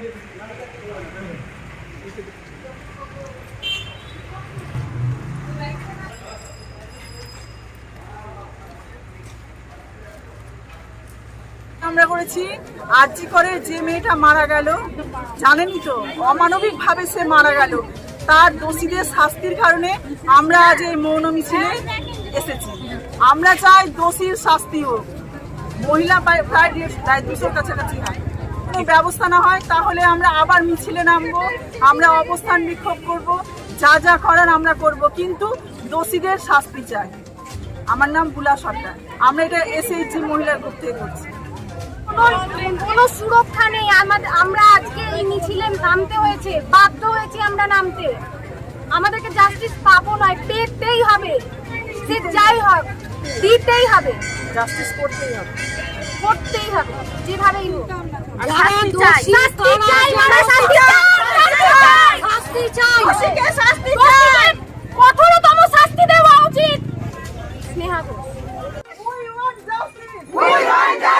আমরা করেছি আর্জি করে যে মেয়েটা মারা গেল, জানেনই তো, অমানবিকভাবে সে মারা গেল। তার দোষীদের শাস্তির কারণে আমরা আজ এই মৌন মিছিলে এসেছি। আমরা চাই দোষীর শাস্তি হোক মহিলা প্রায় প্রায় দুশোর কাছাকাছি হয়। কোনো ব্যবস্থা না হয় তাহলে আমরা আবার মিছিলে নামবো আমরা অবস্থান বিক্ষোভ করব যা যা করার আমরা করব কিন্তু দোষীদের শাস্তি চাই। আমার নাম বুলা সরকার। আমরা এটা এসএইচজি মহিলা গ্রুপ থেকে করছি। কোনো- কোনো সুরক্ষা নেই আমাদের আমরা আজকে এই মিছিলে নামতে হয়েছে বাধ্য হয়েছি আমরা নামতে। আমাদেরকে জাস্টিস পাবো নয় পেতেই হবে। সে যাই হোক দিতেই হবে। জাস্টিস করতেই হবে। করতেই হবে যেভাবেই হোক শাস্তি চাই। শাস্তি চাই শাস্তি চাই শাস্তি চাই শাস্তি চাই। কঠোরতম শাস্তি দেওয়া উচিত Sneha Ghosh We want justice. We want justice.